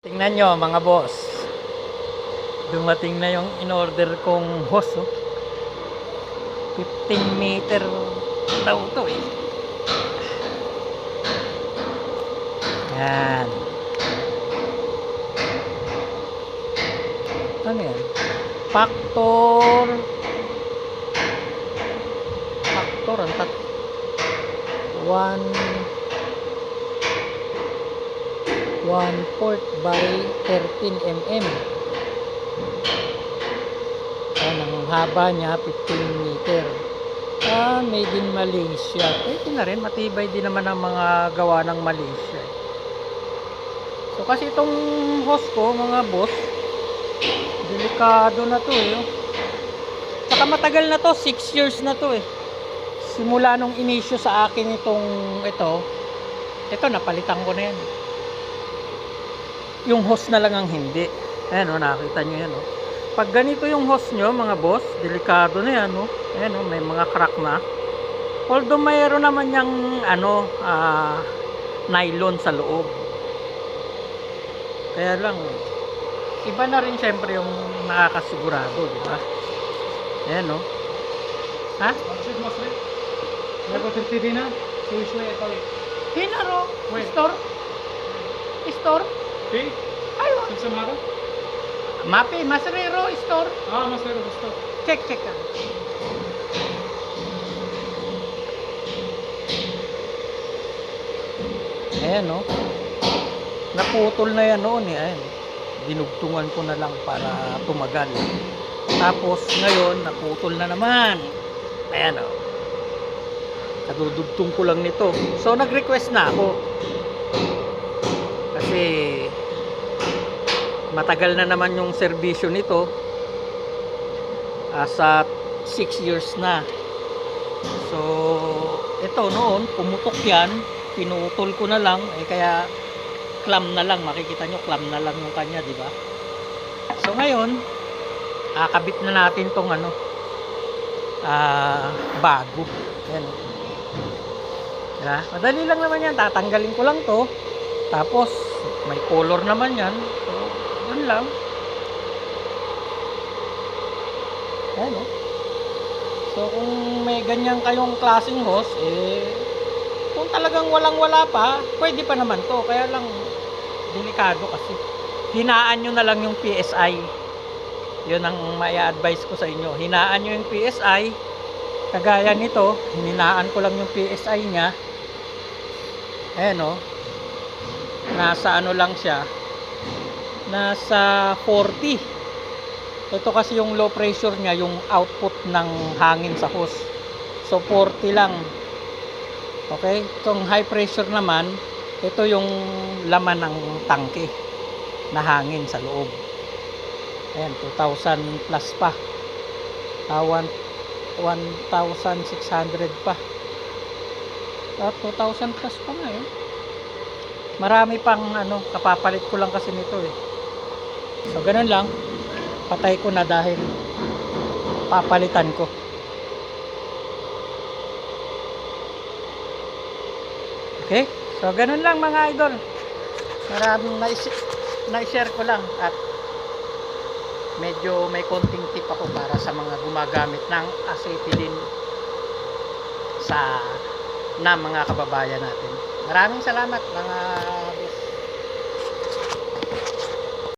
Tingnan nyo mga boss. Dumating na yung in-order kong hose. Oh. 15 meter daw to eh. Yan. Ano yan? Factor. Factor. Ang tat. One. One fourth by 13 mm. Yan, ang haba niya 15 meter. Ah, made in Malaysia. Pwede na rin, matibay din naman ang mga gawa ng Malaysia. So kasi itong hose ko, mga boss, delikado na to eh. Saka matagal na to, 6 years na to eh. Simula nung inisyo sa akin itong ito, ito napalitan ko na yan. Yung hose na lang ang hindi. Ayan o, nakita nyo yan o. Pag ganito yung hose nyo, mga boss, delikado na yan o. Ayan o, may mga crack na. Although mayroon naman yung ano, ah, nylon sa loob. Kaya lang, iba na rin syempre yung nakakasigurado, di ba? Ayan o. Ha? Marcel Masre. Luego Tirtirina. Suiswe Epal. Hinaro. Store. Store. Sí. Ayun. Samsamaga. Mapi, Masrero Store. Ah, Masre gusto. Check, check ka. Ayan, no? Naputol na yan noon, eh. Ayan. Dinugtungan ko na lang para tumagal. Tapos, ngayon, naputol na naman. Ayan, no? Kadudugtong ko lang nito. So, nag-request na ako. Kasi, matagal na naman yung serbisyo nito asa 6 years na. So, ito noon, pumutok yan, pinutol ko na lang, eh kaya clam na lang, makikita nyo, clam na lang yung kanya, di ba? So, ngayon, akabit na natin tong ano, ah, bago. Ayan. oh. Diba? Madali lang naman yan, tatanggalin ko lang to, tapos, may color naman yan, yun lang. Ayan o. So kung may ganyan kayong klaseng hose, eh, kung talagang walang-wala pa, pwede pa naman to. Kaya lang, delikado kasi. Hinaan nyo na lang yung PSI. Yun ang may advice ko sa inyo. Hinaan nyo yung PSI. Kagaya nito, hinaan ko lang yung PSI niya. Ayan o. Nasa ano lang siya. Nasa 40. Ito kasi yung low pressure niya, yung output ng hangin sa hose. So 40 lang. Okay? Itong high pressure naman, ito yung laman ng tangke na hangin sa loob. Ayan, 2,000 plus pa. Ah, one- 1,600 pa. Ah, 2,000 plus pa nga eh. Marami pang ano, kapapalit ko lang kasi nito eh. So, ganun lang. Patay ko na dahil papalitan ko. Okay? So ganun lang mga idol. Maraming na-share ko lang at medyo may konting tip ako para sa mga gumagamit ng acetylene sa na mga kababayan natin. Maraming salamat mga